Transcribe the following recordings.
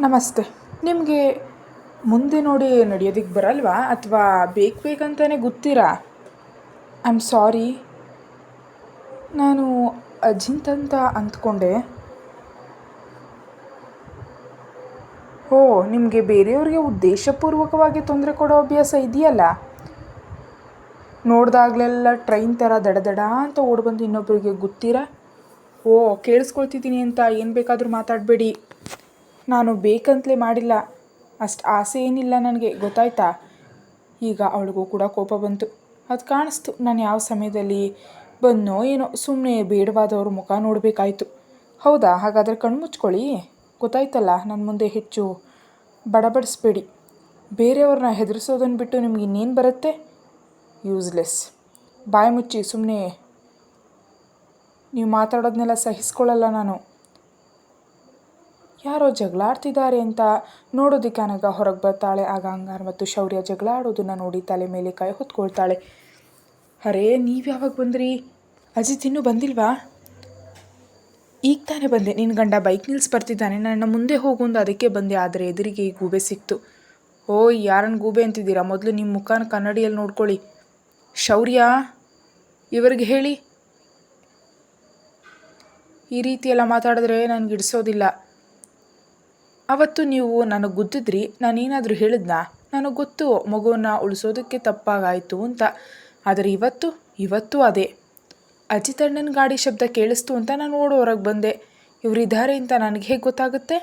ನಮಸ್ತೆ. ನಿಮಗೆ ಮುಂದೆ ನೋಡಿ ನಡೆಯೋದಕ್ಕೆ ಬರಲ್ವಾ? ಅಥವಾ ಬೇಕು ಬೇಕಂತಲೇ ಗೊತ್ತೀರಾ? ಐ ಆಮ್ ಸಾರಿ ನಾನು ಅಜಿಂತ ಅಂತ ಅಂದ್ಕೊಂಡೆ ಓ, ನಿಮಗೆ ಬೇರೆಯವ್ರಿಗೆ ಉದ್ದೇಶಪೂರ್ವಕವಾಗಿ ತೊಂದರೆ ಕೊಡೋ ಅಭ್ಯಾಸ ಇದೆಯಲ್ಲ? ನೋಡಿದಾಗಲೆಲ್ಲ ಟ್ರೈನ್ ಥರ ದಡ ದಡ ಅಂತ ಓಡ್ಬಂದು ಇನ್ನೊಬ್ಬರಿಗೆ ಗೊತ್ತೀರಾ? ಓ, ಕೇಳಿಸ್ಕೊಳ್ತಿದ್ದೀನಿ ಅಂತ ಏನು ಬೇಕಾದರೂ ಮಾತಾಡಬೇಡಿ. ನಾನು ಬೇಕಂತಲೇ ಮಾಡಿಲ್ಲ. ಅಷ್ಟು ಆಸೆ ಏನಿಲ್ಲ ನನಗೆ, ಗೊತ್ತಾಯ್ತಾ? ಈಗ ಅವಳಿಗೂ ಕೂಡ ಕೋಪ ಬಂತು. ಅದು ಕಾಣಿಸ್ತು ನಾನು ಯಾವ ಸಮಯದಲ್ಲಿ ಬಂದೋ ಏನೋ ಸುಮ್ಮನೆ ಬೇಡವಾದವ್ರ ಮುಖ ನೋಡಬೇಕಾಯ್ತು. ಹೌದಾ? ಹಾಗಾದರೆ ಕಣ್ಣು ಮುಚ್ಕೊಳ್ಳಿ. ಗೊತ್ತಾಯ್ತಲ್ಲ ನನ್ನ ಮುಂದೆ ಹೆಚ್ಚು ಬಡಬಡಿಸ್ಬೇಡಿ. ಬೇರೆಯವ್ರನ್ನ ಹೆದರಿಸೋದನ್ನು ಬಿಟ್ಟು ನಿಮ್ಗೆ ಇನ್ನೇನು ಬರುತ್ತೆ? ಯೂಸ್ಲೆಸ್. ಬಾಯಿ ಮುಚ್ಚಿ ಸುಮ್ಮನೆ ನೀವು ಮಾತಾಡೋದನ್ನೆಲ್ಲ ಸಹಿಸ್ಕೊಳ್ಳಲ್ಲ ನಾನು. ಯಾರೋ ಜಗಳಾಡ್ತಿದ್ದಾರೆ ಅಂತ ನೋಡೋದಕ್ಕೆ ಅನಗ ಹೊರಗೆ ಬರ್ತಾಳೆ. ಆಗ ಅಂಗಾರ ಮತ್ತು ಶೌರ್ಯ ಜಗಳಾಡೋದನ್ನು ನೋಡಿ ತಲೆ ಮೇಲೆ ಕೈ ಹೊತ್ಕೊಳ್ತಾಳೆ. ಅರೇ, ನೀವು ಯಾವಾಗ ಬಂದ್ರಿ? ಅಜಿತ್ ಇನ್ನೂ ಬಂದಿಲ್ವಾ? ಈಗ ತಾನೇ ಬಂದೆ. ನಿನ್ನ ಗಂಡ ಬೈಕ್ ನಿಲ್ಸಿ ಬರ್ತಿದ್ದಾನೆ. ನನ್ನ ಮುಂದೆ ಹೋಗುಂದು ಅದಕ್ಕೆ ಬಂದೆ. ಆದರೆ ಎದುರಿಗೆ ಈ ಗೂಬೆ ಸಿಕ್ತು. ಓ ಯಾರನ್ನ ಗೂಬೆ ಅಂತಿದ್ದೀರಾ? ಮೊದಲು ನಿಮ್ಮ ಮುಖಾನ ಕನ್ನಡಿಯಲ್ಲಿ ನೋಡ್ಕೊಳ್ಳಿ. ಶೌರ್ಯ, ಇವರಿಗೆ ಹೇಳಿ. ಈ ರೀತಿಯೆಲ್ಲ ಮಾತಾಡಿದ್ರೆ ನನಗೆ ಇಡಿಸೋದಿಲ್ಲ ಅವತ್ತು ನೀವು ನನಗೆ ಗೊತ್ತಿದ್ರಿ, ನಾನೇನಾದರೂ ಹೇಳಿದ್ನಾ? ನನಗೆ ಗೊತ್ತು, ಮಗುವನ್ನು ಉಳಿಸೋದಕ್ಕೆ ತಪ್ಪಾಗಾಯಿತು ಅಂತ. ಆದರೆ ಇವತ್ತು ಇವತ್ತು ಅದೇ. ಅಜಿತ್ ಅಣ್ಣನ ಗಾಡಿ ಶಬ್ದ ಕೇಳಿಸ್ತು ಅಂತ ನಾನು ಓಡೋ ಹೊರಗೆ ಬಂದೆ. ಇವರಿದ್ದಾರೆ ಅಂತ ನನಗೆ ಹೇಗೆ ಗೊತ್ತಾಗುತ್ತೆ?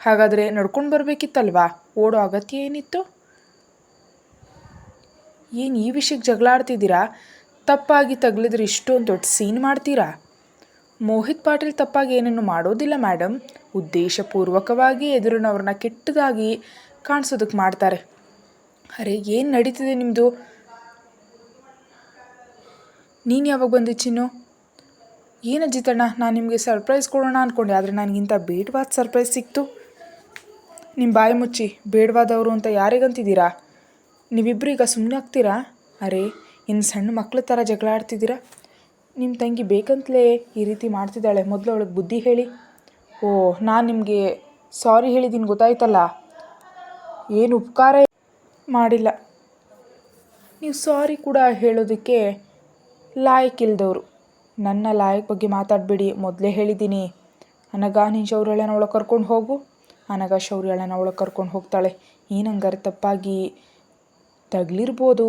ಹಾಗಾದರೆ ನಡ್ಕೊಂಡು ಬರಬೇಕಿತ್ತಲ್ವಾ? ಓಡೋ ಅಗತ್ಯ ಏನಿತ್ತು? ಏನು ಈ ವಿಷಯಕ್ಕೆ ಜಗಳ ಆಡ್ತಿದ್ದೀರಾ ತಪ್ಪಾಗಿ ತಗಲಿದ್ರೆ ಇಷ್ಟೊಂದು ದೊಡ್ಡ ಸೀನ್ ಮಾಡ್ತೀರಾ? ಮೋಹಿತ್ ಪಾಟೀಲ್ ತಪ್ಪಾಗಿ ಏನನ್ನು ಮಾಡೋದಿಲ್ಲ ಮೇಡಮ್ ಉದ್ದೇಶಪೂರ್ವಕವಾಗಿ ಎದುರಿನವ್ರನ್ನ ಕೆಟ್ಟದಾಗಿ ಕಾಣಿಸೋದಕ್ಕೆ ಮಾಡ್ತಾರೆ. ಅರೆ, ಏನು ನಡೀತಿದೆ ನಿಮ್ಮದು ನೀನು ಯಾವಾಗ ಬಂದಿ ಚಿನ್ನು? ಏನು ಅಜ್ಜಿತಣ್ಣ ನಾನು ನಿಮಗೆ ಸರ್ಪ್ರೈಸ್ ಕೊಡೋಣ ಅಂದ್ಕೊಂಡೆ ಆದರೆ ನನಗಿಂತ ಬೇಡವಾದ ಸರ್ಪ್ರೈಸ್ ಸಿಕ್ತು. ನಿಮ್ಮ ಬಾಯಿ ಮುಚ್ಚಿ, ಬೇಡವಾದವರು ಅಂತ ಯಾರಿಗಂತಿದ್ದೀರಾ? ನೀವಿಬ್ಬರು ಈಗ ಸುಮ್ಮನೆ ಆಗ್ತೀರಾ? ಅರೆ ಇನ್ನು ಸಣ್ಣ ಮಕ್ಕಳ ಥರ ಜಗಳ ಆಡ್ತಿದ್ದೀರಾ? ನಿಮ್ಮ ತಂಗಿ ಬೇಕಂತಲೇ ಈ ರೀತಿ ಮಾಡ್ತಿದ್ದಾಳೆ. ಮೊದಲು ಅವಳಿಗೆ ಬುದ್ಧಿ ಹೇಳಿ. ಓ, ನಾನು ನಿಮಗೆ ಸಾರಿ ಹೇಳಿದ್ದೀನಿ ಗೊತ್ತಾಯ್ತಲ್ಲ? ಏನು ಉಪಕಾರ ಮಾಡಿಲ್ಲ. ನೀವು ಸಾರಿ ಕೂಡ ಹೇಳೋದಕ್ಕೆ ಲಾಯಕ್ಕಿಲ್ದವರು. ನನ್ನ ಲಾಯಕ್ ಬಗ್ಗೆ ಮಾತಾಡಬೇಡಿ. ಮೊದಲೇ ಹೇಳಿದ್ದೀನಿ ಅನಗ ನೀನು ಶೌರ್ಯಳನ ಒಳಗೆ ಕರ್ಕೊಂಡು ಹೋಗು. ಅನಗ ಶೌರ್ಯಳನ ಒಳಗೆ ಕರ್ಕೊಂಡು ಹೋಗ್ತಾಳೆ. ಏನಂಗಾರೆ ತಪ್ಪಾಗಿ ತಗಲಿರ್ಬೋದು.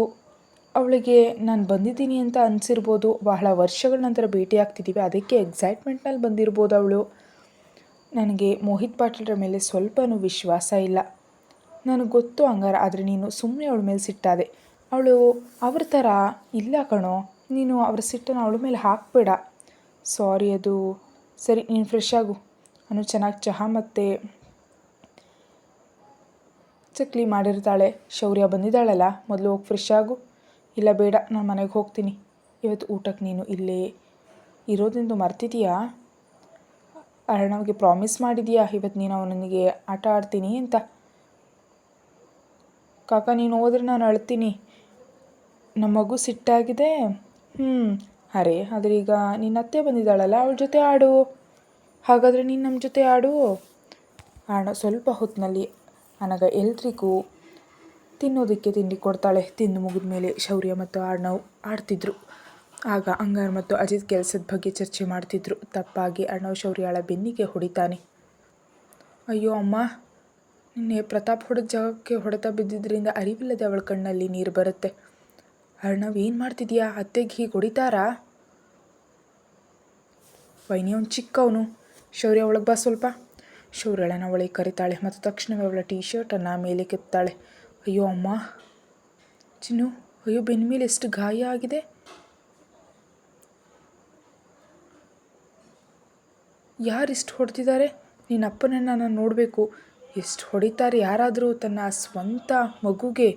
ಅವಳಿಗೆ ನಾನು ಬಂದಿದ್ದೀನಿ ಅಂತ ಅನಿಸಿರ್ಬೋದು. ಬಹಳ ವರ್ಷಗಳ ನಂತರ ಭೇಟಿ ಆಗ್ತಿದ್ದೀವಿ ಅದಕ್ಕೆ ಎಕ್ಸೈಟ್ಮೆಂಟ್ನಲ್ಲಿ ಬಂದಿರ್ಬೋದು ಅವಳು. ನನಗೆ ಮೋಹಿತ್ ಪಾಟೀಲ್ರ ಮೇಲೆ ಸ್ವಲ್ಪನೂ ವಿಶ್ವಾಸ ಇಲ್ಲ. ನನಗೆ ಗೊತ್ತು ಹಂಗಾರ, ಆದರೆ ನೀನು ಸುಮ್ಮನೆ ಅವಳ ಮೇಲೆ ಸಿಟ್ಟಾದೆ. ಅವಳು, ಅವ್ರ ಥರ ಇಲ್ಲ ಕಣೋ. ನೀನು ಅವ್ರ ಸಿಟ್ಟನ್ನು ಅವಳ ಮೇಲೆ ಹಾಕ್ಬೇಡ. ಸಾರಿ ಅದು. ಸರಿ, ನೀನು ಫ್ರೆಶ್ ಆಗು. ಅನು ಚೆನ್ನಾಗಿ ಚಹಾ ಮತ್ತು ಚಕ್ಲಿ ಮಾಡಿರ್ತಾಳೆ. ಶೌರ್ಯ ಬಂದಿದ್ದಾಳಲ್ಲ. ಮೊದಲು ಹೋಗಿ ಫ್ರೆಶ್ ಆಗು. ಇಲ್ಲ ಬೇಡ, ನಾನು ಮನೆಗೆ ಹೋಗ್ತೀನಿ. ಇವತ್ತು ಊಟಕ್ಕೆ ನೀನು ಇಲ್ಲೇ ಇರೋದೆಂದು ಮರ್ತಿದೀಯಾ? ಅರ್ಣವ್ಗೆ ಪ್ರಾಮಿಸ್ ಮಾಡಿದೀಯಾ, ಇವತ್ತು ನೀನು ಅವನಿಗೆ ಆಟ ಆಡ್ತೀನಿ ಅಂತ? ಕಾಕ, ನೀನು ಹೋದ್ರೆ ನಾನು ಅಳ್ತೀನಿ. ನಮ್ಮ ಮಗು ಸಿಟ್ಟಾಗಿದೆ. ಹ್ಞೂ ಅರೆ, ಆದರೆ ಈಗ ನಿನ್ನ ಅತ್ತೆ ಬಂದಿದ್ದಾಳಲ್ಲ, ಅವಳ ಜೊತೆ ಆಡು. ಹಾಗಾದರೆ ನೀನು ನಮ್ಮ ಜೊತೆ ಆಡು. ಅಣ್ಣ ಸ್ವಲ್ಪ ಹೊತ್ತಿನಲ್ಲಿ ನನಗೆ ಎಲ್ರಿಗೂ ತಿನ್ನೋದಕ್ಕೆ ತಿಂಡಿ ಕೊಡ್ತಾಳೆ. ತಿಂದು ಮುಗಿದ ಮೇಲೆ ಶೌರ್ಯ ಮತ್ತು ಅರ್ಣವ್ ಆಡ್ತಿದ್ರು. ಆಗ ಅಂಗಾರ್ ಮತ್ತು ಅಜಿತ್ ಕೆಲಸದ ಬಗ್ಗೆ ಚರ್ಚೆ ಮಾಡ್ತಿದ್ರು. ತಪ್ಪಾಗಿ ಅರ್ಣವ್ ಶೌರ್ಯಾಳ ಬೆನ್ನಿಗೆ ಹೊಡಿತಾನೆ. ಅಯ್ಯೋ ಅಮ್ಮ, ನಿನ್ನೆ ಪ್ರತಾಪ್ ಹೊಡೆದ ಜಾಗಕ್ಕೆ ಹೊಡೆತ ಬಿದ್ದಿದ್ದರಿಂದ ಅರಿವಿಲ್ಲದೆ ಅವಳ ಕಣ್ಣಲ್ಲಿ ನೀರು ಬರುತ್ತೆ. ಅರ್ಣವ್ ಏನು ಮಾಡ್ತಿದ್ಯಾ? ಅತ್ತೆಗೆ ಹೀಗೆ ಹೊಡಿತಾರಾ? ವೈನಿ ಅವ್ನು ಚಿಕ್ಕವನು. ಶೌರ್ಯ ಒಳಗೆ ಬಾ ಸ್ವಲ್ಪ. ಶೌರ್ಯಳನ ಒಳಗೆ ಕರಿತಾಳೆ ಮತ್ತು ತಕ್ಷಣವೇ ಅವಳ ಟೀ ಶರ್ಟನ್ನು ಮೇಲೆ ಕೆತ್ತಾಳೆ. ಅಯ್ಯೋ ಅಮ್ಮ. ಚಿನ್ನು, ಅಯ್ಯೋ, ಬೆನ್ನ ಮೇಲೆ ಎಷ್ಟು ಗಾಯ ಆಗಿದೆ. ಯಾರಿಷ್ಟು ಹೊಡೆದಿದ್ದಾರೆ ನಿನ್ನ ಅಪ್ಪನನ್ನು ನಾನು ನೋಡಬೇಕು. ಎಷ್ಟು ಹೊಡಿತಾರೆ ಯಾರಾದರೂ ತನ್ನ ಸ್ವಂತ ಮಗುಗೆ.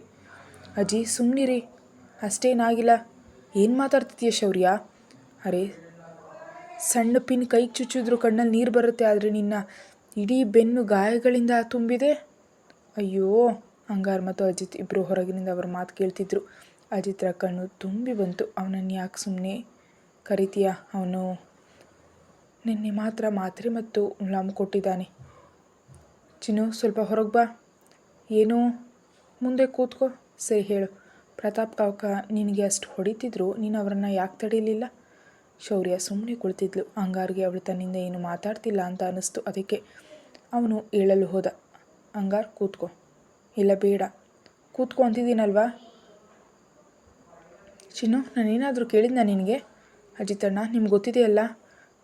ಅಜ್ಜಿ ಸುಮ್ಮನಿರಿ ಅಷ್ಟೇನಾಗಿಲ್ಲ. ಏನು ಮಾತಾಡ್ತಿದ್ದೀಯ ಶೌರ್ಯ? ಅರೆ, ಸಣ್ಣ ಪಿನ್ ಕೈ ಚುಚ್ಚಿದ್ರು ಕಣ್ಣಲ್ಲಿ ನೀರು ಬರುತ್ತೆ, ಆದರೆ ನಿನ್ನ ಇಡೀ ಬೆನ್ನು ಗಾಯಗಳಿಂದ ತುಂಬಿದೆ. ಅಯ್ಯೋ. ಅಂಗಾರ್ ಮತ್ತು ಅಜಿತ್ ಇಬ್ಬರು ಹೊರಗಿನಿಂದ ಅವರ ಮಾತು ಕೇಳ್ತಿದ್ರು. ಅಜಿತ್ರ ಕಣ್ಣು ತುಂಬಿ ಬಂತು. ಅವನನ್ನು ಯಾಕೆ ಸುಮ್ಮನೆ ಕರಿತೀಯ? ಅವನು ನಿನ್ನೆ ಮಾತ್ರ ಮಾತ್ರೆ ಮತ್ತು ಮುಲಾಮು ಕೊಟ್ಟಿದ್ದಾನೆ. ಚಿನ್ನು, ಸ್ವಲ್ಪ ಹೊರಗೆ ಬಾ. ಏನು ಮುಂದೆ ಕೂತ್ಕೋ. ಸರಿ ಹೇಳು. ಪ್ರತಾಪ್ ಕಾವ್ಕ, ನಿನಗೆ ಅಷ್ಟು ಹೊಡಿತಿದ್ರು? ನೀನು ಅವರನ್ನು ಯಾಕೆ ತಡೀಲಿಲ್ಲ? ಶೌರ್ಯ ಸುಮ್ಮನೆ ಕುಳಿತಿದ್ಲು. ಅಂಗಾರ್ಗೆ ಅವಳು ತನ್ನಿಂದ ಏನು ಮಾತಾಡ್ತಿಲ್ಲ ಅಂತ ಅನ್ನಿಸ್ತು ಅದಕ್ಕೆ ಅವನು ಹೇಳಲು ಹೋದ. ಅಂಗಾರ್ ಕೂತ್ಕೋ. ಇಲ್ಲ ಬೇಡ. ಕೂತ್ಕೊಂತಿದ್ದೀನಲ್ವಾ? ಚಿನ್ನು, ನಾನೇನಾದರೂ ಕೇಳಿದ್ನಾ ನಿನಗೆ? ಅಜಿತಣ್ಣ, ನಿಮ್ಗೆ ಗೊತ್ತಿದೆಯಲ್ಲ?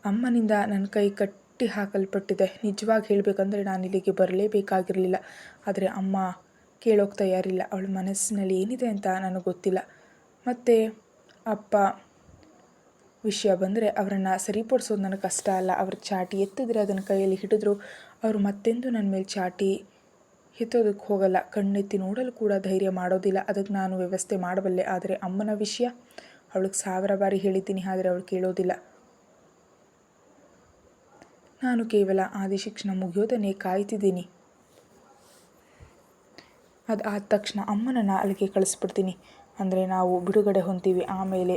ಅಮ್ಮನಿಂದ ನನ್ನ ಕೈ ಕಟ್ಟಿ ಹಾಕಲ್ಪಟ್ಟಿದೆ. ನಿಜವಾಗಿ ಹೇಳಬೇಕಂದ್ರೆ ನಾನು ಇಲ್ಲಿಗೆ ಬರಲೇಬೇಕಾಗಿರಲಿಲ್ಲ. ಆದರೆ ಅಮ್ಮ ಕೇಳೋಕೆ ತಯಾರಿಲ್ಲ. ಅವಳ ಮನಸ್ಸಿನಲ್ಲಿ ಏನಿದೆ ಅಂತ ನನಗೆ ಗೊತ್ತಿಲ್ಲ. ಮತ್ತು ಅಪ್ಪ ವಿಷಯ ಬಂದರೆ ಅವರನ್ನು ಸರಿಪಡಿಸೋದು ನನಗೆ ಕಷ್ಟ ಅಲ್ಲ. ಅವ್ರ ಚಾಟಿ ಎತ್ತಿದ್ರೆ ಅದನ್ನು ಕೈಯಲ್ಲಿ ಹಿಡಿದ್ರು. ಅವರು ಮತ್ತೆಂದು ನನ್ನ ಮೇಲೆ ಚಾಟಿ ಎತ್ತೋದಕ್ಕೆ ಹೋಗಲ್ಲ. ಕಣ್ಣೆತ್ತಿ ನೋಡಲು ಕೂಡ ಧೈರ್ಯ ಮಾಡೋದಿಲ್ಲ. ಅದಕ್ಕೆ ನಾನು ವ್ಯವಸ್ಥೆ ಮಾಡಬಲ್ಲೆ. ಆದರೆ ಅಮ್ಮನ ವಿಷಯ ಅವಳಿಗೆ ಸಾವಿರ ಬಾರಿ ಹೇಳಿದ್ದೀನಿ. ಆದರೆ ಅವಳು ಕೇಳೋದಿಲ್ಲ. ನಾನು ಕೇವಲ ಆದಿಶಿಕ್ಷಣ ಮುಗಿಯೋದನ್ನೇ ಕಾಯ್ತಿದ್ದೀನಿ. ಅದು ಆದ ತಕ್ಷಣ ಅಮ್ಮನನ್ನು ಅಲ್ಲಿಗೆ ಕಳಿಸ್ಬಿಡ್ತೀನಿ. ಅಂದರೆ ನಾವು ಬಿಡುಗಡೆ ಹೊಂತೀವಿ. ಆಮೇಲೆ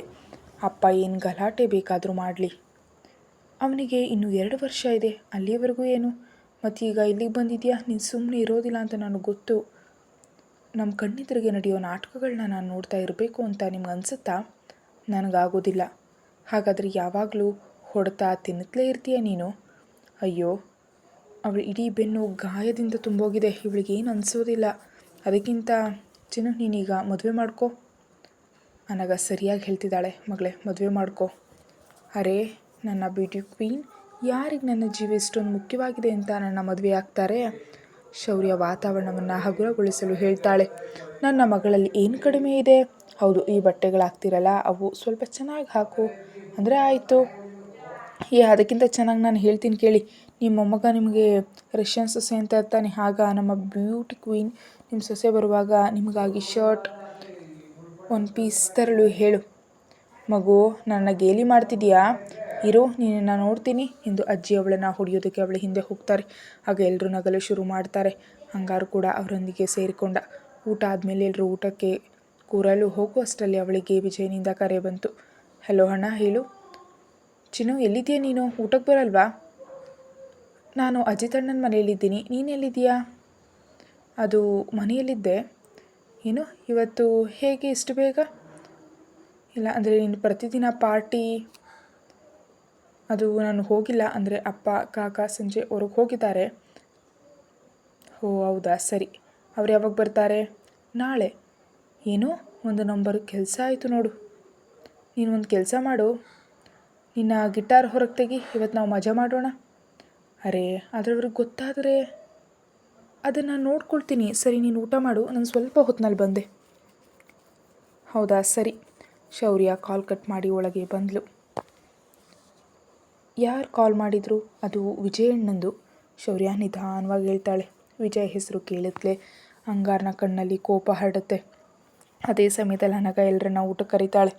ಅಪ್ಪ ಏನು ಗಲಾಟೆ ಬೇಕಾದರೂ ಮಾಡಲಿ. ಅವನಿಗೆ ಇನ್ನೂ ಎರಡು ವರ್ಷ ಇದೆ. ಅಲ್ಲಿಯವರೆಗೂ ಏನು? ಮತ್ತೀಗ ಇಲ್ಲಿಗೆ ಬಂದಿದೆಯಾ? ನೀನು ಸುಮ್ಮನೆ ಇರೋದಿಲ್ಲ ಅಂತ ನನಗೆ ಗೊತ್ತು. ನಮ್ಮ ಕಣ್ಣೆದುರಿಗೆ ನಡೆಯೋ ನಾಟಕಗಳನ್ನ ನಾನು ನೋಡ್ತಾ ಇರಬೇಕು ಅಂತ ನಿಮ್ಗೆ ಅನಿಸುತ್ತಾ? ನನಗಾಗೋದಿಲ್ಲ. ಹಾಗಾದರೆ ಯಾವಾಗಲೂ ಹೊಡೆತಾ ತಿನ್ನುತ್ತಲೇ ಇರ್ತೀಯ ನೀನು? ಅಯ್ಯೋ, ಅವಳು ಇಡೀ ಬೆನ್ನು ಗಾಯದಿಂದ ತುಂಬೋಗಿದೆ. ಇವಳಿಗೆ ಏನು ಅನಿಸೋದಿಲ್ಲ. ಅದಕ್ಕಿಂತ ಚಿನ್ನು, ನೀನೀಗ ಮದುವೆ ಮಾಡ್ಕೋ. ಅನಗ ಸರಿಯಾಗಿ ಹೇಳ್ತಿದ್ದಾಳೆ. ಮಗಳೇ, ಮದುವೆ ಮಾಡ್ಕೋ. ಅರೆ, ನನ್ನ ಬ್ಯೂಟಿ ಕ್ವೀನ್ ಯಾರಿಗೆ ನನ್ನ ಜೀವ ಇಷ್ಟೊಂದು ಮುಖ್ಯವಾಗಿದೆ ಅಂತ ನನ್ನ ಮದುವೆ ಆಗ್ತಾರೆ? ಶೌರ್ಯ ವಾತಾವರಣವನ್ನು ಹಗುರಗೊಳಿಸಲು ಹೇಳ್ತಾಳೆ. ನನ್ನ ಮಗಳಲ್ಲಿ ಏನು ಕಡಿಮೆ ಇದೆ? ಹೌದು, ಈ ಬಟ್ಟೆಗಳಾಗ್ತಿರಲ್ಲ, ಅವು ಸ್ವಲ್ಪ ಚೆನ್ನಾಗಿ ಹಾಕು. ಅಂದರೆ ಆಯಿತು. ಏ, ಅದಕ್ಕಿಂತ ಚೆನ್ನಾಗಿ ನಾನು ಹೇಳ್ತೀನಿ ಕೇಳಿ. ನಿಮ್ಮ ಮೊಮ್ಮಗ ನಿಮಗೆ ರಷ್ಯನ್ ಸೊಸೆ ಅಂತ ಇರ್ತಾನೆ ಆಗ ನಮ್ಮ ಬ್ಯೂಟಿ ಕ್ವೀನ್ ನಿಮ್ಮ ಸೊಸೆ ಬರುವಾಗ ನಿಮಗಾಗಿ ಶರ್ಟ್ ಒಂದು ಪೀಸ್ ತರಲು ಹೇಳು. ಮಗು, ನನ್ನ ಗೇಲಿ ಮಾಡ್ತಿದ್ಯಾ? ಇರೋ ನೀನನ್ನು ನೋಡ್ತೀನಿ. ಎಂದು ಅಜ್ಜಿ ಅವಳನ್ನು ಹೊಡೆಯೋದಕ್ಕೆ ಅವಳ ಹಿಂದೆ ಹೋಗ್ತಾರೆ. ಆಗ ಎಲ್ಲರೂ ನಗಲು ಶುರು ಮಾಡ್ತಾರೆ. ಹಂಗಾರು ಕೂಡ ಅವರೊಂದಿಗೆ ಸೇರಿಕೊಂಡ. ಊಟ ಆದಮೇಲೆ ಎಲ್ಲರೂ ಊಟಕ್ಕೆ ಕೂರಲು ಹೋಗುವಷ್ಟರಲ್ಲಿ ಅವಳಿಗೆ ವಿಜಯನಿಂದ ಕರೆ ಬಂತು. ಹಲೋ ಅಣ್ಣ, ಹೇಳು. ಚಿನ್ನು ಎಲ್ಲಿದ್ದೀಯ ನೀನು? ಊಟಕ್ಕೆ ಬರಲ್ವಾ? ನಾನು ಅಜಿತಣ್ಣನ ಮನೆಯಲ್ಲಿದ್ದೀನಿ. ನೀನು ಎಲ್ಲಿದ್ದೀಯಾ? ಅದು ಮನೆಯಲ್ಲಿದ್ದೆ. ಏನು? ಇವತ್ತು ಹೇಗೆ ಇಷ್ಟು ಬೇಗ? ಇಲ್ಲ, ಅಂದರೆ ನೀನು ಪ್ರತಿದಿನ ಪಾರ್ಟಿ ಅದು ನಾನು ಹೋಗಿಲ್ಲ ಅಂದರೆ ಅಪ್ಪ, ಕಾಕ, ಸಂಜೆ ಹೊರಗೆ ಹೋಗಿದ್ದಾರೆ. ಓ, ಹೌದಾ? ಸರಿ. ಅವ್ರು ಯಾವಾಗ ಬರ್ತಾರೆ? ನಾಳೆ. ಏನು ಒಂದು ನಂಬರ್ ಕೆಲಸ ಆಯಿತು ನೋಡು. ನೀನು ಒಂದು ಕೆಲಸ ಮಾಡು. ನಿನ್ನ ಗಿಟಾರ್ ಹೊರಗೆ ತೆಗಿ ಇವತ್ತು ನಾವು ಮಜಾ ಮಾಡೋಣ. ಅರೆ, ಅದರವ್ರಿಗೆ ಗೊತ್ತಾದರೆ ಅದನ್ನು ನೋಡ್ಕೊಳ್ತೀನಿ. ಸರಿ, ನೀನು ಊಟ ಮಾಡು. ನಾನು ಸ್ವಲ್ಪ ಹೊತ್ತಿನಲ್ಲಿ ಬಂದೆ. ಹೌದಾ? ಸರಿ. ಶೌರ್ಯ ಕಾಲ್ ಕಟ್ ಮಾಡಿ ಒಳಗೆ ಬಂದಳು ಯಾರು ಕಾಲ್ ಮಾಡಿದರು? ಅದು ವಿಜಯಣ್ಣಂದು. ಶೌರ್ಯ ನಿಧಾನವಾಗಿ ಹೇಳ್ತಾಳೆ. ವಿಜಯ್ ಹೆಸರು ಕೇಳಿದ್ಲೆ. ಅಂಗಾರನ ಕಣ್ಣಲ್ಲಿ ಕೋಪ ಹರಡುತ್ತೆ. ಅದೇ ಸಮಯದಲ್ಲಿ ಅನಗ ಎಲ್ಲರನ್ನ ಊಟಕ್ಕೆ ಕರೀತಾಳೆ.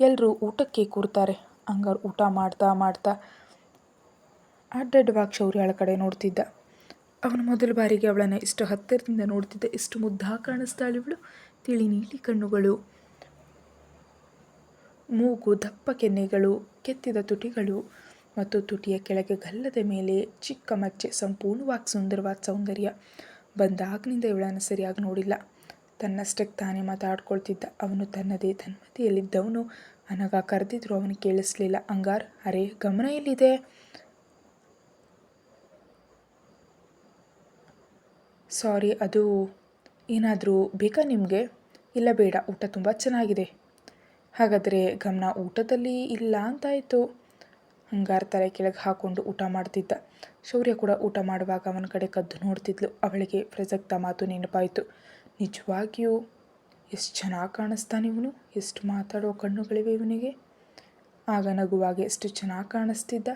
ಎಲ್ಲರೂ ಊಟಕ್ಕೆ ಕೂರ್ತಾರೆ. ಅಂಗಾರ್ ಊಟ ಮಾಡ್ತಾ ಮಾಡ್ತಾ ಅಡ್ಡಡ್ಡವಾಗಿ ಶೌರ್ಯಳ ಕಡೆ ನೋಡ್ತಿದ್ದ. ಅವನು ಮೊದಲ ಬಾರಿಗೆ ಅವಳನ್ನು ಇಷ್ಟು ಹತ್ತಿರದಿಂದ ನೋಡ್ತಿದ್ದ ಇಷ್ಟು ಮುದ್ದಾ ಕಾಣಿಸ್ತಾಳೆ ಇವಳು. ತಿಳಿ ನೀಲಿ ಕಣ್ಣುಗಳು, ಮೂಗು, ದಪ್ಪ ಕೆನ್ನೆಗಳು, ಕೆತ್ತಿದ ತುಟಿಗಳು ಮತ್ತು ತುಟಿಯ ಕೆಳಗೆ ಗಲ್ಲದ ಮೇಲೆ ಚಿಕ್ಕ ಮಚ್ಚೆ ಸಂಪೂರ್ಣವಾಗಿ ಸುಂದರವಾದ ಸೌಂದರ್ಯ. ಬಂದಾಗಿನಿಂದ ಇವಳನ್ನು ಸರಿಯಾಗಿ ನೋಡಿಲ್ಲ. ತನ್ನಷ್ಟಕ್ಕೆ ತಾನೇ ಮಾತಾಡ್ಕೊಳ್ತಿದ್ದ. ಅವನು ತನ್ನದೇ ತನ್ಮತಿಯಲ್ಲಿದ್ದವನು. ಅನಗ ಕರೆದಿದ್ರು ಅವನು ಕೇಳಿಸ್ಲಿಲ್ಲ. ಅಂಗಾರ್, ಅರೆ, ಗಮನ ಎಲ್ಲಿದೆ? ಸಾರಿ, ಅದು ಏನಾದರೂ ಬೇಕಾ ನಿಮಗೆ? ಇಲ್ಲ ಬೇಡ, ಊಟ ತುಂಬ ಚೆನ್ನಾಗಿದೆ. ಹಾಗಾದರೆ ಗಮನ ಊಟದಲ್ಲಿ ಇಲ್ಲ ಅಂತಾಯಿತು. ಹಂಗಾರ ತಲೆ ಕೆಳಗೆ ಹಾಕೊಂಡು ಊಟ ಮಾಡ್ತಿದ್ದ. ಶೌರ್ಯ ಕೂಡ ಊಟ ಮಾಡುವಾಗ ಅವನ ಕಡೆ ಕದ್ದು ನೋಡ್ತಿದ್ಲು. ಅವಳಿಗೆ ಪ್ರಸಕ್ತ ಮಾತು ನೆನಪಾಯಿತು. ನಿಜವಾಗಿಯೂ ಎಷ್ಟು ಚೆನ್ನಾಗಿ ಕಾಣಿಸ್ತಾನೆ ಇವನು? ಎಷ್ಟು ಮಾತಾಡೋ ಕಣ್ಣುಗಳಿವೆ ಇವನಿಗೆ? ಆಗ ನಗುವಾಗ ಎಷ್ಟು ಚೆನ್ನಾಗಿ ಕಾಣಿಸ್ತಿದ್ದ?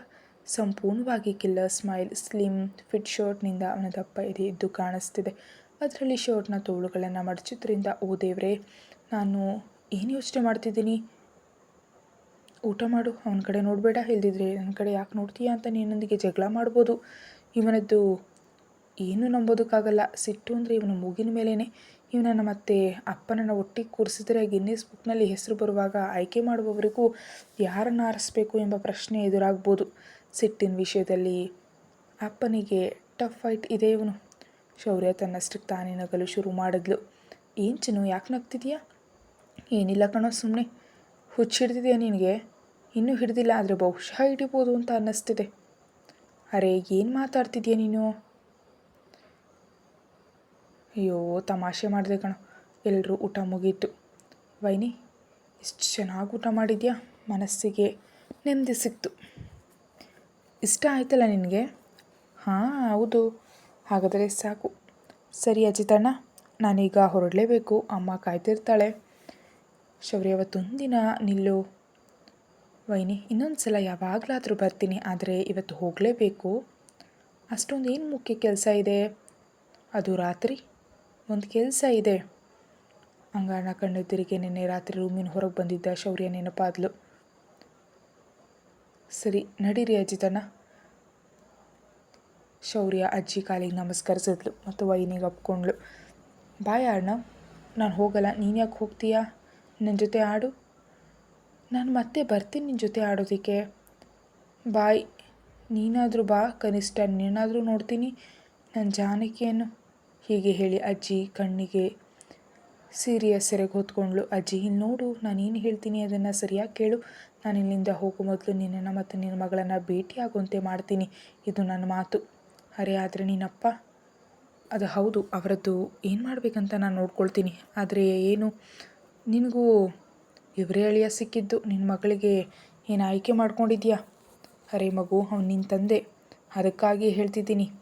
ಸಂಪೂರ್ಣವಾಗಿ ಕಿಲ್ಲರ್ ಸ್ಮೈಲ್, ಸ್ಲಿಮ್, ಫಿಟ್ ಶರ್ಟ್ನಿಂದ ಅವನ ದಪ್ಪ ಇದೆ ಇದ್ದು ಕಾಣಿಸ್ತಿದೆ. ಅದರಲ್ಲಿ ಶರ್ಟ್ನ ತೋಳುಗಳನ್ನು ಮಡಚಿದ್ರಿಂದ, ಓ ದೇವ್ರೆ, ನಾನು ಏನು ಯೋಚನೆ ಮಾಡ್ತಿದ್ದೀನಿ? ಊಟ ಮಾಡು, ಅವನ ಕಡೆ ನೋಡಬೇಡ, ಇಲ್ದಿದ್ರೆ ನನ್ನ ಕಡೆ ಯಾಕೆ ನೋಡ್ತೀಯ ಅಂತ ನಿನ್ನೊಂದಿಗೆ ಜಗಳ ಮಾಡ್ಬೋದು. ಇವನದ್ದು ಏನು ನಂಬೋದಕ್ಕಾಗಲ್ಲ. ಸಿಟ್ಟು ಅಂದರೆ ಇವನ ಮೂಗಿನ ಮೇಲೇ ಇವನನ್ನು ಮತ್ತೆ ಅಪ್ಪನನ್ನು ಒಟ್ಟಿಗೆ ಕೂರಿಸಿದ್ರೆ ಗಿನ್ನಿಸ್ ಬುಕ್ನಲ್ಲಿ ಹೆಸರು ಬರುವಾಗ ಆಯ್ಕೆ ಮಾಡುವವರಿಗೂ ಯಾರನ್ನು ಆರಿಸ್ಬೇಕು ಎಂಬ ಪ್ರಶ್ನೆ ಎದುರಾಗ್ಬೋದು. ಸಿಟ್ಟಿನ ವಿಷಯದಲ್ಲಿ ಅಪ್ಪನಿಗೆ ಟಫ್ ಫೈಟ್ ಇದೆ ಇವನು. ಶೌರ್ಯ ತನ್ನಷ್ಟಕ್ಕೆ ತಾನೇ ನಗಲು ಶುರು ಮಾಡಿದ್ಲು. ಏನು ಚಿನ್ನು, ಯಾಕೆ ನಗ್ತಿದೀಯಾ? ಏನಿಲ್ಲ ಕಣೋ ಸುಮ್ಮನೆ ಹುಚ್ಚು ಹಿಡ್ದಿದೆಯಾ ನಿನಗೆ? ಇನ್ನೂ ಹಿಡಿದಿಲ್ಲ ಆದರೆ ಬಹುಶಃ ಹಿಡಿಬೋದು ಅಂತ ಅನ್ನಿಸ್ತಿದೆ. ಅರೆ, ಏನು ಮಾತಾಡ್ತಿದ್ಯಾ ನೀನು? ಅಯ್ಯೋ, ತಮಾಷೆ ಮಾಡಿದೆ ಕಣ. ಎಲ್ಲರೂ ಊಟ ಮುಗೀತು. ವೈನಿ, ಇಷ್ಟು ಚೆನ್ನಾಗಿ ಊಟ ಮಾಡಿದ್ಯಾ? ಮನಸ್ಸಿಗೆ ನೆಮ್ಮದಿ ಸಿಕ್ತು. ಇಷ್ಟ ಆಯ್ತಲ್ಲ ನಿನಗೆ? ಹಾಂ, ಹೌದು. ಹಾಗಾದರೆ ಸಾಕು. ಸರಿ ಅಜಿತಣ್ಣ, ನಾನೀಗ ಹೊರಡಲೇಬೇಕು. ಅಮ್ಮ ಕಾಯ್ತಿರ್ತಾಳೆ. ಶೌರ್ಯ ಅವತ್ತೊಂದಿನ ನಿಲ್ಲು. ವೈನಿ, ಇನ್ನೊಂದು ಸಲ ಯಾವಾಗಲಾದರೂ ಬರ್ತೀನಿ, ಆದರೆ ಇವತ್ತು ಹೋಗಲೇಬೇಕು. ಅಷ್ಟೊಂದು ಏನು ಮುಖ್ಯ ಕೆಲಸ ಇದೆ? ಅದು ರಾತ್ರಿ? ಒಂದು ಕೆಲಸ ಇದೆ. ಅಂಗಾರನ ಕಣ್ಣೆದುರಿಗೆ ನಿನ್ನೆ ರಾತ್ರಿ ರೂಮಿನ ಹೊರಗೆ ಬಂದಿದ್ದ ಶೌರ್ಯ ನೆನಪಾದ್ಲು. ಸರಿ, ನಡೀರಿ ಅಜ್ಜಿತನ ಶೌರ್ಯ ಅಜ್ಜಿ ಕಾಲಿಗೆ ನಮಸ್ಕರಿಸಿದ್ಲು ಮತ್ತು ವೈನಿಗೆ ಒಪ್ಕೊಂಡ್ಳು. ಬಾಯ್ ಅಣ್ಣ ನಾನು ಹೋಗಲ್ಲ, ನೀನು ಯಾಕೆ ಹೋಗ್ತೀಯಾ? ನನ್ನ ಜೊತೆ ಆಡು. ನಾನು ಮತ್ತೆ ಬರ್ತೀನಿ ನಿನ್ನ ಜೊತೆ ಆಡೋದಕ್ಕೆ. ಬಾಯ್. ನೀನಾದರೂ ಬಾ ಕನಿಷ್ಠ, ನೀನಾದರೂ ನೋಡ್ತೀನಿ ನನ್ನ ಜಾನಕಿಯನ್ನು. ಹೀಗೆ ಹೇಳಿ ಅಜ್ಜಿ ಕಣ್ಣಿಗೆ ಸೀರಿಯಸ್ ಸೆರೆಗೆ ಹೊತ್ಕೊಂಡ್ಳು. ಅಜ್ಜಿ ಇಲ್ಲಿ ನೋಡು, ನಾನೇನು ಹೇಳ್ತೀನಿ ಅದನ್ನು ಸರಿಯಾಗಿ ಕೇಳು. ನಾನು ಇಲ್ಲಿಂದ ಹೋಗೋ ಮೊದಲು ನಿನ್ನನ್ನು ಮತ್ತು ನಿನ್ನ ಮಗಳನ್ನು ಭೇಟಿಯಾಗುವಂತೆ ಮಾಡ್ತೀನಿ. ಇದು ನನ್ನ ಮಾತು. ಅರೆ, ಆದರೆ ನೀನಪ್ಪ, ಅದು ಹೌದು, ಅವರದ್ದು ಏನು ಮಾಡಬೇಕಂತ ನಾನು ನೋಡ್ಕೊಳ್ತೀನಿ. ಆದರೆ ಏನು ನಿನಗೂ ಇವರೇ ಅಳಿಯ ಸಿಕ್ಕಿದ್ದು. ನಿನ್ನ ಮಗಳಿಗೆ ಏನು ಆಯ್ಕೆ ಮಾಡ್ಕೊಂಡಿದ್ಯಾ? ಅರೆ ಮಗು, ಅವ್ನು ನಿನ್ನ ತಂದೆ. ಅದಕ್ಕಾಗಿ ಹೇಳ್ತಿದ್ದೀನಿ.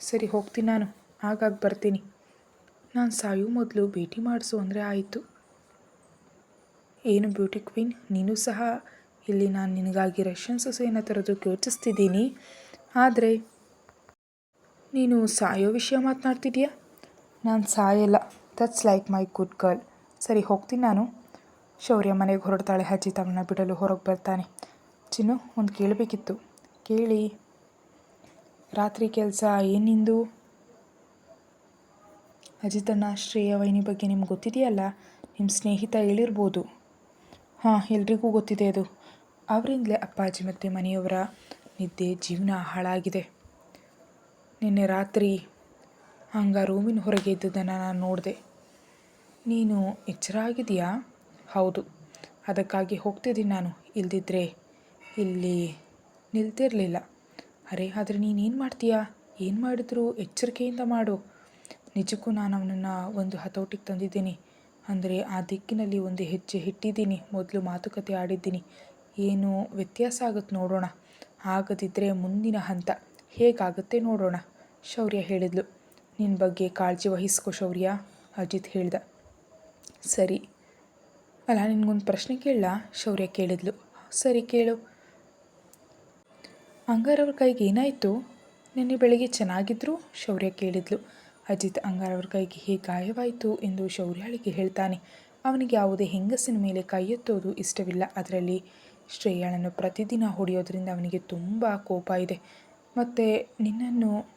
ಸರಿ, ಹೋಗ್ತೀನಿ ನಾನು. ಆಗಾಗ ಬರ್ತೀನಿ. ನಾನು ಸಾಯೋ ಮೊದಲು ಭೇಟಿ ಮಾಡಿಸು ಅಂದರೆ ಆಯಿತು. ಏನು ಬ್ಯೂಟಿ ಕ್ವೀನ್? ನೀನು ಸಹ ಇಲ್ಲಿ ನಾನು ನಿನಗಾಗಿ ರಷ್ಯನ್ ಸೊಸೆಯನ್ನು ತರೋದಕ್ಕೆ ಯೋಚಿಸ್ತಿದ್ದೀನಿ ಆದರೆ ನೀನು ಸಾಯೋ ವಿಷಯ ಮಾತನಾಡ್ತಿದ್ಯಾ? ನಾನು ಸಾಯಲ್ಲ. That's like my good girl ಸರಿ, ಹೋಗ್ತೀನಿ ನಾನು. ಶೌರ್ಯ ಮನೆಗೆ ಹೊರಡ್ತಾಳೆ. ಅಜ್ಜಿ ತಮ್ಮನ್ನ ಬಿಡಲು ಹೊರಗೆ ಬರ್ತಾನೆ. ಚಿನ್ನು, ಒಂದು ಕೇಳಬೇಕಿತ್ತು. ಕೇಳಿ. ರಾತ್ರಿ ಕೆಲಸ ಏನಿಂದು ಅಜಿತಣ್ಣ ಶ್ರೇಯ ವೈನಿ ಬಗ್ಗೆ ನಿಮ್ಗೆ ಗೊತ್ತಿದೆಯಲ್ಲ? ನಿಮ್ಮ ಸ್ನೇಹಿತ ಹೇಳಿರ್ಬೋದು. ಹಾಂ, ಎಲ್ರಿಗೂ ಗೊತ್ತಿದೆ ಅದು. ಅವರಿಂದಲೇ ಅಪ್ಪಾಜಿ ಮತ್ತು ಮನೆಯವರ ನಿದ್ದೆ ಜೀವನ ಹಾಳಾಗಿದೆ. ನಿನ್ನೆ ರಾತ್ರಿ ಹಂಗ ರೂಮಿನ ಹೊರಗೆ ಇದ್ದದನ್ನು ನಾನು ನೋಡಿದೆ. ನೀನು ಎಚ್ಚರ ಆಗಿದೆಯಾ ಹೌದು. ಅದಕ್ಕಾಗಿ ಹೋಗ್ತಿದ್ದೀನಿ ನಾನು. ಇಲ್ದಿದ್ರೆ ಇಲ್ಲಿ ನಿಲ್ತಿರಲಿಲ್ಲ. ಅರೆ, ಆದರೆ ನೀನೇನು ಮಾಡ್ತೀಯಾ? ಏನು ಮಾಡಿದ್ರು? ಎಚ್ಚರಿಕೆಯಿಂದ ಮಾಡು. ನಿಜಕ್ಕೂ ನಾನು ಅವನನ್ನು ಒಂದು ಹತೋಟಿಗೆ ತಂದಿದ್ದೀನಿ. ಅಂದರೆ ಆ ದಿಕ್ಕಿನಲ್ಲಿ ಒಂದು ಹೆಜ್ಜೆ ಇಟ್ಟಿದ್ದೀನಿ. ಮೊದಲು ಮಾತುಕತೆ ಆಡಿದ್ದೀನಿ. ಏನು ವ್ಯತ್ಯಾಸ ಆಗುತ್ತೆ ನೋಡೋಣ. ಆಗದಿದ್ದರೆ ಮುಂದಿನ ಹಂತ ಹೇಗಾಗುತ್ತೆ ನೋಡೋಣ, ಶೌರ್ಯ ಹೇಳಿದ್ಲು. ನಿನ್ನ ಬಗ್ಗೆ ಕಾಳಜಿ ವಹಿಸ್ಕೊ ಶೌರ್ಯ, ಅಜಿತ್ ಹೇಳ್ದ. ಸರಿ. ಅಲ್ಲ, ನಿನಗೊಂದು ಪ್ರಶ್ನೆ ಕೇಳಲ್ಲ ಶೌರ್ಯ ಕೇಳಿದ್ಲು. ಸರಿ, ಕೇಳು. ಅಂಗಾರವ್ರ ಕೈಗೆ ಏನಾಯಿತು? ನಿನ್ನೆ ಬೆಳಗ್ಗೆ ಚೆನ್ನಾಗಿದ್ರು? ಶೌರ್ಯ ಕೇಳಿದ್ಲು. ಅಜಿತ್ ಅಂಗಾರವ್ರ ಕೈಗೆ ಹೇಗೆ ಗಾಯವಾಯಿತು ಎಂದು ಶೌರ್ಯಾಳಿಗೆ ಹೇಳ್ತಾನೆ. ಅವನಿಗೆ ಯಾವುದೇ ಹೆಂಗಸಿನ ಮೇಲೆ ಕೈ ಎತ್ತೋದು ಇಷ್ಟವಿಲ್ಲ. ಅದರಲ್ಲಿ ಶ್ರೇಯಾಳನ್ನು ಪ್ರತಿದಿನ ಹೊಡೆಯೋದ್ರಿಂದ ಅವನಿಗೆ ತುಂಬ ಕೋಪ ಇದೆ. ಮತ್ತು ನಿನ್ನನ್ನು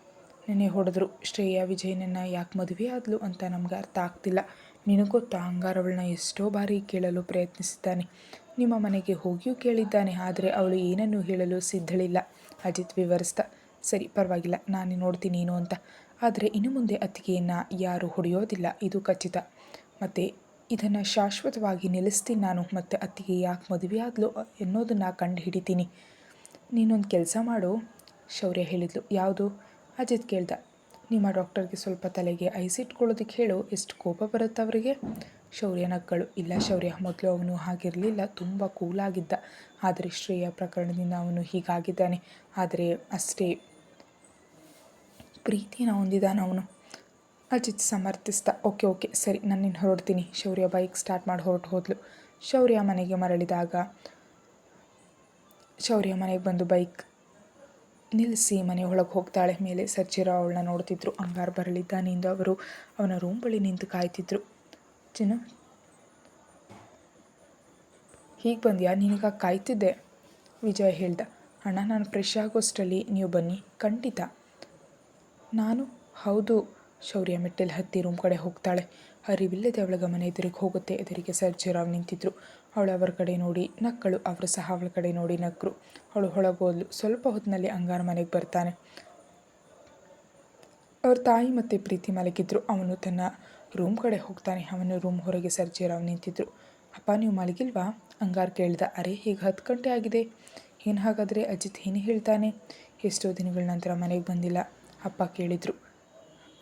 ನೆನೆ ಹೊಡೆದ್ರು. ಶ್ರೇಯಾ ವಿಜಯನನ್ನು ಯಾಕೆ ಮದುವೆ ಆದಲು ಅಂತ ನಮ್ಗೆ ಅರ್ಥ ಆಗ್ತಿಲ್ಲ. ನಿನಗೆ ಗೊತ್ತಾ ಅಂಗಾರವಳನ್ನ ಎಷ್ಟೋ ಬಾರಿ ಕೇಳಲು ಪ್ರಯತ್ನಿಸಿದ್ದಾನೆ. ನಿಮ್ಮ ಮನೆಗೆ ಹೋಗಿಯೂ ಕೇಳಿದ್ದಾನೆ, ಆದರೆ ಅವಳು ಏನನ್ನೂ ಹೇಳಲು ಸಿದ್ಧಳಿಲ್ಲ. ಅಜಿತ್ ವಿವರಿಸ್ದ, ಸರಿ, ಪರವಾಗಿಲ್ಲ, ನಾನು ನೋಡ್ತೀನಿ ಏನು ಅಂತ. ಆದರೆ ಇನ್ನು ಮುಂದೆ ಅತ್ತಿಗೆಯನ್ನು ಯಾರೂ ಹೊಡೆಯೋದಿಲ್ಲ, ಇದು ಖಚಿತ. ಮತ್ತು ಇದನ್ನು ಶಾಶ್ವತವಾಗಿ ನಿಲ್ಲಿಸ್ತೀನಿ ನಾನು, ಮತ್ತು ಅತ್ತಿಗೆ ಯಾಕೆ ಮದುವೆ ಆದಲು ಎನ್ನೋದನ್ನು ಕಂಡು ಹಿಡಿತೀನಿ ನೀನೊಂದು ಕೆಲಸ ಮಾಡು, ಶೌರ್ಯ ಹೇಳಿದ್ಲು. ಯಾವುದು? ಅಜಿತ್ ಕೇಳ್ದ, ನಿಮ್ಮ ಡಾಕ್ಟರ್ಗೆ ಸ್ವಲ್ಪ ತಲೆಗೆ ಐಸ್ ಇಟ್ಕೊಳ್ಳೋದಕ್ಕೆ ಹೇಳು, ಎಷ್ಟು ಕೋಪ ಬರುತ್ತೆ ಅವರಿಗೆ? ಶೌರ್ಯ ನಕ್ಕಳು. ಇಲ್ಲ ಶೌರ್ಯ, ಮೊದಲು ಅವನು ಹಾಗಿರಲಿಲ್ಲ, ತುಂಬ ಕೂಲಾಗಿದ್ದ ಆದರೆ ಶ್ರೇಯ ಪ್ರಕರಣದಿಂದ ಅವನು ಹೀಗಾಗಿದ್ದಾನೆ. ಆದರೆ ಅಷ್ಟೇ ಪ್ರೀತಿನ ಹೊಂದಿದ್ದಾನ ಅವನು. ಅಜಿತ್ ಸಮರ್ಥಿಸ್ದ, ಓಕೆ ಓಕೆ, ಸರಿ ನಾನು ನಿನ್ನ ಹೊರಡ್ತೀನಿ. ಶೌರ್ಯ ಬೈಕ್ ಸ್ಟಾರ್ಟ್ ಮಾಡಿ, ಹೊರಟು ಹೋದ್ಲು. ಶೌರ್ಯ ಮನೆಗೆ ಮರಳಿದಾಗ, ಶೌರ್ಯ ಮನೆಗೆ ಬಂದು ಬೈಕ್ ನಿಲ್ಲಿಸಿ ಮನೆ ಒಳಗೆ ಹೋಗ್ತಾಳೆ. ಮೇಲೆ ಸರ್ಜಿರ ಅವಳನ್ನ ನೋಡ್ತಿದ್ರು. ಅಂಗಾರ್ ಬರಲಿದ್ದಾನೆ ಎಂದು ಅವರು. ಅವನ ರೂಮ್ ಬಳಿ ನಿಂತು ಕಾಯ್ತಿದ್ರು. ಚಿನ್ನ, ಹೀಗೆ ಬಂದ್ಯಾ? ನಿನಗ ಕಾಯ್ತಿದ್ದೆ? ವಿಜಯ್ ಹೇಳ್ದ. ಅಣ್ಣ, ನಾನು ಫ್ರೆಶ್ ಆಗೋಷ್ಟರಲ್ಲಿ ನೀವು ಬನ್ನಿ. ಖಂಡಿತ. ನಾನು? ಹೌದು. ಶೌರ್ಯ ಮೆಟ್ಟಿಲು ಹತ್ತಿ ರೂಮ್ ಕಡೆ ಹೋಗ್ತಾಳೆ. ಅರಿವಿಲ್ಲದೆ ಅವಳ ಗಮನ ಎದುರಿಗೆ ಹೋಗುತ್ತೆ. ಎದುರಿಗೆ ಸರ್ಜರಾವ್ ನಿಂತಿದ್ರು. ಅವಳು ಅವರ ಕಡೆ ನೋಡಿ ನಕ್ಕಳು, ಅವರು ಸಹ ಅವಳ ಕಡೆ ನೋಡಿ ನಕ್ಕರು ಅವಳು ಹೊಳಗೋದ್ಲು ಸ್ವಲ್ಪ ಹೊತ್ತಿನಲ್ಲಿ ಅಂಗಾರ ಮನೆಗೆ ಬರ್ತಾನೆ. ಅವ್ರ ತಾಯಿ ಮತ್ತು ಪ್ರೀತಿ ಮಲಗಿದ್ರು. ಅವನು ತನ್ನ ರೂಮ್ ಕಡೆ ಹೋಗ್ತಾನೆ. ಅವನು ರೂಮ್ ಹೊರಗೆ ಸರ್ಜಿರಾವ್ ನಿಂತಿದ್ರು. ಅಪ್ಪ, ನೀವು ಮಲಗಿಲ್ವಾ? ಅಂಗಾರ್ ಕೇಳಿದ. ಅರೆ ಈಗ ಹತ್ತು ಗಂಟೆ ಆಗಿದೆ? ಏನು ಹಾಗಾದರೆ? ಅಜಿತ್ ಏನು ಹೇಳ್ತಾನೆ? ಎಷ್ಟೋ ದಿನಗಳ ನಂತರ ಮನೆಗೆ ಬಂದಿಲ್ಲ, ಅಪ್ಪ ಕೇಳಿದರು.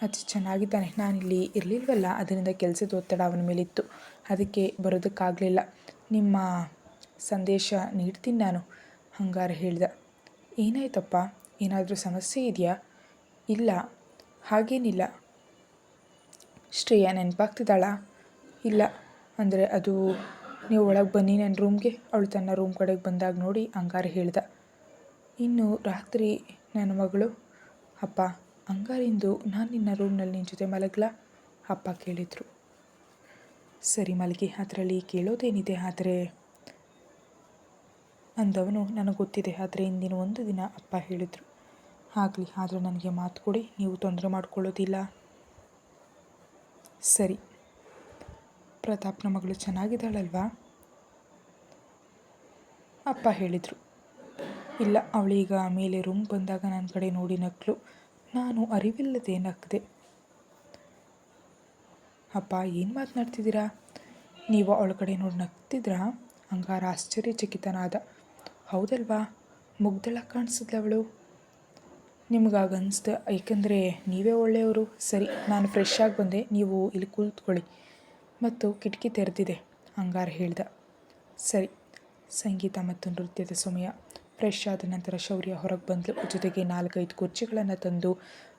ಅಜಿತ್ ಚೆನ್ನಾಗಿದ್ದಾನೆ. ನಾನಿಲ್ಲಿ ಇರಲಿಲ್ವಲ್ಲ? ಅದರಿಂದ ಕೆಲಸದ ಒತ್ತಡ ಅವನ ಮೇಲಿತ್ತು. ಅದಕ್ಕೆ ಬರೋದಕ್ಕಾಗಲಿಲ್ಲ. ನಿಮ್ಮ ಸಂದೇಶ ನೀಡ್ತೀನಿ ನಾನು, ಹಂಗಾರ ಹೇಳ್ದ. ಏನಾಯ್ತಪ್ಪ? ಏನಾದರೂ ಸಮಸ್ಯೆ ಇದೆಯಾ? ಇಲ್ಲ, ಹಾಗೇನಿಲ್ಲ. ಶ್ರೇಯ ನೆನಪಾಗ್ತಿದ್ದಾಳ? ಇಲ್ಲ, ಅಂದರೆ ಅದು ನೀವು ಒಳಗೆ ಬನ್ನಿ ನನ್ನ ರೂಮ್ಗೆ. ಅವಳು ತನ್ನ ರೂಮ್ ಕಡೆಗೆ ಬಂದಾಗ ನೋಡಿ ಅಂಗಾರ ಹೇಳ್ದ. ಇನ್ನು ರಾತ್ರಿ ನನ್ನ ಮಗಳು, ಅಪ್ಪ ಅಂಗಾರಿಂದು ನಾನು ನಿನ್ನ ರೂಮ್ನಲ್ಲಿ ನಿನ್ನ ಜೊತೆ ಮಲಗಲಾ? ಅಪ್ಪ ಕೇಳಿದರು. ಸರಿ ಮಲಗಿ, ಅದರಲ್ಲಿ ಕೇಳೋದೇನಿದೆ ಆದರೆ? ಅಂದವನು, ನನಗೆ ಗೊತ್ತಿದೆ ಆದರೆ ಇಂದಿನ ಒಂದು ದಿನ, ಅಪ್ಪ ಹೇಳಿದರು. ಆಗಲಿ, ಆದರೆ ನನಗೆ ಮಾತು ಕೊಡಿ, ನೀವು ತೊಂದರೆ ಮಾಡ್ಕೊಳ್ಳೋದಿಲ್ಲ. ಸರಿ. ಪ್ರತಾಪ್ನ ಮಗಳು ಚೆನ್ನಾಗಿದ್ದಾಳಲ್ವಾ? ಅಪ್ಪ ಹೇಳಿದರು. ಇಲ್ಲ, ಅವಳೀಗ ಮೇಲೆ ರೂಮ್ ಬಂದಾಗ ನನ್ನ ಕಡೆ ನೋಡಿ ನಕ್ಲು. ನಾನು ಅರಿವಿಲ್ಲದೆ ನಗ್ದೆ. ಅಪ್ಪ, ಏನು ಮಾತನಾಡ್ತಿದ್ದೀರಾ ನೀವು ಒಳಗಡೆ ನೋಡಿ ನಗ್ತಿದ್ರಾ? ಹಂಗಾರ ಆಶ್ಚರ್ಯಚಕಿತನಾದ. ಹೌದಲ್ವಾ? ಮುಗ್ಧಳ ಕಾಣಿಸಿದ್ಲ ಅವಳು ನಿಮ್ಗಾಗ ಅನಿಸ್ತು ಏಕೆಂದರೆ ನೀವೇ ಒಳ್ಳೆಯವರು. ಸರಿ, ನಾನು ಫ್ರೆಶ್ ಆಗಿ ಬಂದೆ. ನೀವು ಇಲ್ಲಿ ಕೂತ್ಕೊಳ್ಳಿ. ಮತ್ತು ಕಿಟಕಿ ತೆರೆದಿದೆ ಹಂಗಾರ ಹೇಳ್ದ. ಸರಿ, ಸಂಗೀತ ಮತ್ತು ನೃತ್ಯದ ಸಮಯ. ಫ್ರೆಶ್ ಆದ ನಂತರ ಶೌರ್ಯ ಹೊರಗೆ ಬಂದಳು ಜೊತೆಗೆ ನಾಲ್ಕೈದು ಕುರ್ಚಿಗಳನ್ನು ತಂದು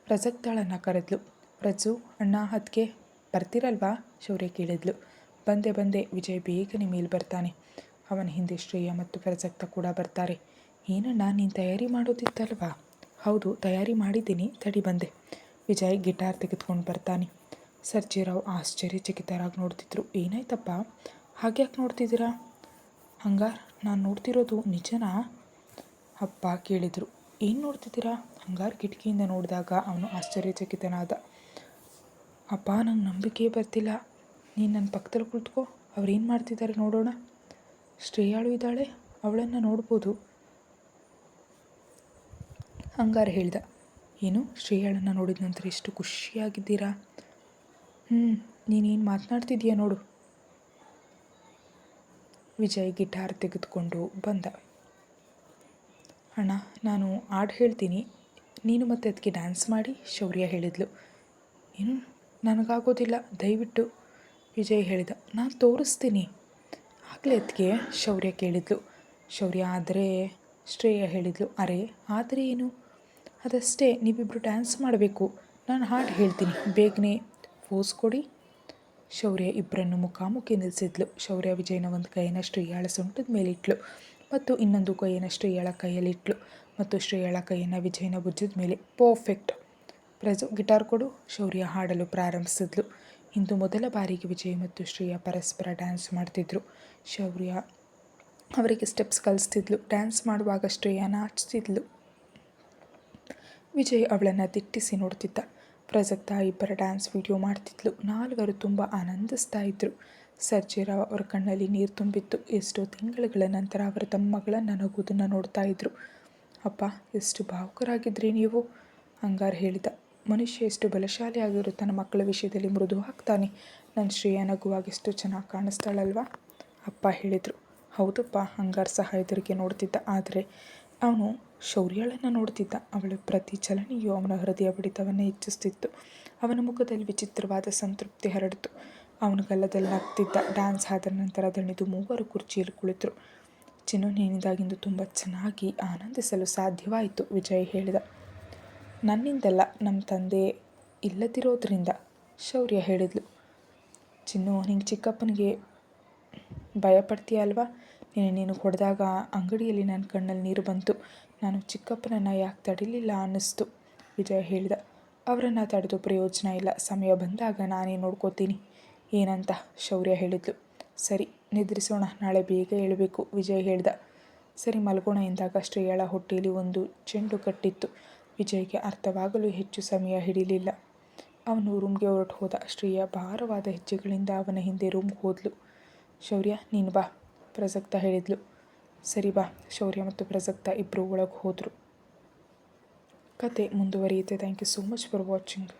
ಪ್ರಸಕ್ತಾಳನ್ನು ಕರೆದ್ಲು. ಪ್ರಜು ಅಣ್ಣ ಅದಕ್ಕೆ ಬರ್ತಿರಲ್ವಾ? ಶೌರ್ಯ ಕೇಳಿದ್ಲು. ಬಂದೆ ಬಂದೆ. ವಿಜಯ್ ಬೇಗನೆ ಮೇಲೆ ಬರ್ತಾನೆ. ಅವನ ಹಿಂದೆ ಶ್ರೇಯ ಮತ್ತು ಪ್ರಸಕ್ತ ಕೂಡ ಬರ್ತಾರೆ. ಏನಣ್ಣ, ನೀನು ತಯಾರಿ ಮಾಡೋದಿತ್ತಲ್ವಾ? ಹೌದು, ತಯಾರಿ ಮಾಡಿದ್ದೀನಿ. ತಡಿ ಬಂದೆ. ವಿಜಯ್ ಗಿಟಾರ್ ತೆಗೆದುಕೊಂಡು ಬರ್ತಾನೆ. ಸರ್ಜಿರಾವ್ ಆಶ್ಚರ್ಯಚಕಿತರಾಗಿ ನೋಡ್ತಿದ್ರು. ಏನಾಯ್ತಪ್ಪ? ಹಾಗ್ಯಾಕೆ ನೋಡ್ತಿದ್ದೀರಾ? ಹಂಗಾರ್, ನಾನು ನೋಡ್ತಿರೋದು ನಿಜನಾ? ಅಪ್ಪ ಕೇಳಿದರು. ಏನು ನೋಡ್ತಿದ್ದೀರಾ? ಹಂಗಾರ್ ಕಿಟಕಿಯಿಂದ ನೋಡಿದಾಗ ಅವನು ಆಶ್ಚರ್ಯಚಕಿತನಾದ. ಅಪ್ಪ, ನಂಗೆ ನಂಬಿಕೆ ಬರ್ತಿಲ್ಲ. ನೀನು ನನ್ನ ಪಕ್ಕದಲ್ಲಿ ಕುಳಿತುಕೋ. ಅವ್ರು ಏನು ಮಾಡ್ತಿದ್ದಾರೆ ನೋಡೋಣ. ಶ್ರೇಯಾಳು ಇದ್ದಾಳೆ. ಅವಳನ್ನು ನೋಡ್ಬೋದು. ಹಂಗಾರೆ ಹೇಳ್ದ. ಏನು? ಶ್ರೇಯಾಳನ್ನು ನೋಡಿದ ನಂತರ ಎಷ್ಟು ಖುಷಿಯಾಗಿದ್ದೀರಾ? ಹ್ಞೂ ನೀನೇನು ಮಾತನಾಡ್ತಿದ್ದೀಯ ನೋಡು. ವಿಜಯ್ ಗಿಟಾರ್ ತೆಗೆದುಕೊಂಡು ಬಂದ. ಅಣ್ಣ, ನಾನು ಹಾಡು ಹೇಳ್ತೀನಿ. ನೀನು ಮತ್ತೆ ಅದಕ್ಕೆ ಡ್ಯಾನ್ಸ್ ಮಾಡಿ ಶೌರ್ಯ ಹೇಳಿದ್ಲು. ಏನು? ನನಗಾಗೋದಿಲ್ಲ. ದಯವಿಟ್ಟು ವಿಜಯ್ ಹೇಳಿದ. ನಾನು ತೋರಿಸ್ತೀನಿ. ಆಗಲೇ ಅದಕ್ಕೆ ಶೌರ್ಯ ಕೇಳಿದ್ಲು. ಶೌರ್ಯ ಆದರೆ ಶ್ರೇಯ ಹೇಳಿದ್ಲು. ಅರೆ, ಆದರೆ ಏನು? ಅದಷ್ಟೇ ನೀವಿಬ್ಬರು ಡ್ಯಾನ್ಸ್ ಮಾಡಬೇಕು. ನಾನು ಹಾಡು ಹೇಳ್ತೀನಿ. ಬೇಗನೆ ಫೋಸ್ ಕೊಡಿ. ಶೌರ್ಯ ಇಬ್ಬರನ್ನು ಮುಖಾಮುಖಿ ನಿಲ್ಲಿಸಿದ್ಲು ಶೌರ್ಯ ವಿಜಯನ ಒಂದು ಕೈಯನ್ನು ಶ್ರೇಯಾಳ ಸೊಂಟದ ಮೇಲೆ ಇಟ್ಲು ಮತ್ತು ಇನ್ನೊಂದು ಕೈಯನ್ನು ಕೈಯಲ್ಲಿ ಕೈಯಲ್ಲಿಟ್ಲು ಮತ್ತು ಶ್ರೇಯಾಳ ಕೈಯನ್ನು ವಿಜಯನ ಭುಜದ ಮೇಲೆ ಪರ್ಫೆಕ್ಟ್ ಪ್ರಜು ಗಿಟಾರ್ ಕೊಡು, ಶೌರ್ಯ ಹಾಡಲು ಪ್ರಾರಂಭಿಸಿದ್ಲು. ಇಂದು ಮೊದಲ ಬಾರಿಗೆ ವಿಜಯ್ ಮತ್ತು ಶ್ರೇಯ ಪರಸ್ಪರ ಡ್ಯಾನ್ಸ್ ಮಾಡ್ತಿದ್ರು. ಶೌರ್ಯ ಅವರಿಗೆ ಸ್ಟೆಪ್ಸ್ ಕಲಿಸ್ತಿದ್ಲು ಡ್ಯಾನ್ಸ್ ಮಾಡುವಾಗ ಶ್ರೇಯ ನಾಚ್ತಿದ್ಲು. ವಿಜಯ್ ಅವಳನ್ನು ದಿಟ್ಟಿಸಿ ನೋಡ್ತಿದ್ದ. ಪ್ರಸಕ್ತ ಇಬ್ಬರ ಡ್ಯಾನ್ಸ್ ವಿಡಿಯೋ ಮಾಡ್ತಿದ್ಲು. ನಾಲ್ವರು ತುಂಬ ಆನಂದಿಸ್ತಾ ಇದ್ದರು ಸರ್ಜೇರಾವ್ ಅವರ ಕಣ್ಣಲ್ಲಿ ನೀರು ತುಂಬಿತ್ತು. ಎಷ್ಟೋ ತಿಂಗಳುಗಳ ನಂತರ ಅವರ ತಮ್ಮ ಮಗಳನ್ನು ನಗುವುದನ್ನು ನೋಡ್ತಾ ಇದ್ರು. ಅಪ್ಪ, ಎಷ್ಟು ಭಾವುಕರಾಗಿದ್ರಿ ನೀವು, ಅಂಗಾರ್ ಹೇಳಿದ. ಮನುಷ್ಯ ಎಷ್ಟು ಬಲಶಾಲಿ ಆಗಿರೋ, ತನ್ನ ಮಕ್ಕಳ ವಿಷಯದಲ್ಲಿ ಮೃದು ಹಾಕ್ತಾನೆ. ನನ್ನ ಶ್ರೇಯ ನಗುವಾಗ ಎಷ್ಟು ಚೆನ್ನಾಗಿ ಕಾಣಿಸ್ತಾಳಲ್ವಾ, ಅಪ್ಪ ಹೇಳಿದರು. ಹೌದಪ್ಪ ಹಂಗಾರ್ ಸಹ ಎದುರಿಗೆ ನೋಡ್ತಿದ್ದ. ಆದರೆ, ಅವನು ಶೌರ್ಯಳನ್ನು ನೋಡ್ತಿದ್ದ. ಅವಳ ಪ್ರತಿ ಚಲನೆಯು ಅವನ ಹೃದಯ ಬಡಿತವನ್ನು ಹೆಚ್ಚಿಸ್ತಿತ್ತು. ಅವನ ಮುಖದಲ್ಲಿ ವಿಚಿತ್ರವಾದ ಸಂತೃಪ್ತಿ ಹರಡಿತು. ಅವನ ಗಲ್ಲದಲ್ಲಿ ನಗ್ತಿದ್ದ ಡ್ಯಾನ್ಸ್ ಆದ ನಂತರ ದಣಿದು ಮೂವರು ಕುರ್ಚಿಯಲ್ಲಿ ಕುಳಿತರು. ಚಿನ್ನು ನೀನಿದಾಗಿಂದು ತುಂಬ ಚೆನ್ನಾಗಿ ಆನಂದಿಸಲು ಸಾಧ್ಯವಾಯಿತು, ವಿಜಯ್ ಹೇಳಿದ. ನನ್ನಿಂದಲ್ಲ ನಮ್ಮ ತಂದೆ ಇಲ್ಲದಿರೋದ್ರಿಂದ, ಶೌರ್ಯ ಹೇಳಿದ್ಲು. ಚಿನ್ನು, ನಿಂಗೆ ಚಿಕ್ಕಪ್ಪನಿಗೆ ಭಯಪಡ್ತೀಯ ಅಲ್ವಾ? ನೀನು ನೀನು ಹೊಡೆದಾಗ ಅಂಗಡಿಯಲ್ಲಿ ನನ್ನ ಕಣ್ಣಲ್ಲಿ ನೀರು ಬಂತು. ನಾನು ಚಿಕ್ಕಪ್ಪನನ್ನು ಯಾಕೆ ತಡಿಲಿಲ್ಲ ಅನ್ನಿಸ್ತು, ವಿಜಯ್ ಹೇಳಿದ. ಅವರನ್ನು ತಡೆದು ಪ್ರಯೋಜನ ಇಲ್ಲ. ಸಮಯ ಬಂದಾಗ ನಾನೇ ನೋಡ್ಕೋತೀನಿ. ಏನಂತ ಶೌರ್ಯ ಹೇಳಿದ್ಲು. ಸರಿ, ನಿದ್ರಿಸೋಣ, ನಾಳೆ ಬೇಗ ಹೇಳಬೇಕು ವಿಜಯ್ ಹೇಳ್ದ. ಸರಿ, ಮಲ್ಗೋಣ ಎಂದಾಗ ಶ್ರೇಯಳ ಹೊಟ್ಟೆಯಲ್ಲಿ ಒಂದು ಚೆಂಡು ಕಟ್ಟಿತ್ತು. ವಿಜಯ್ಗೆ ಅರ್ಥವಾಗಲು ಹೆಚ್ಚು ಸಮಯ ಹಿಡಿಲಿಲ್ಲ. ಅವನು ರೂಮ್ಗೆ ಹೊರಟು ಹೋದ. ಶ್ರೇಯ ಭಾರವಾದ ಹೆಜ್ಜೆಗಳಿಂದ ಅವನ ಹಿಂದೆ ರೂಮ್ಗೆ ಹೋದ್ಲು. ಶೌರ್ಯ, ನೀನು ಬಾ, ಪ್ರಸಕ್ತ ಹೇಳಿದ್ಲು. ಸರಿ ಬಾ, ಶೌರ್ಯ ಮತ್ತು ಪ್ರಸಕ್ತ ಇಬ್ಬರು ಒಳಗೆ ಹೋದರು. ಕತೆ ಮುಂದುವರಿಯುತ್ತೆ. Thank you so much for watching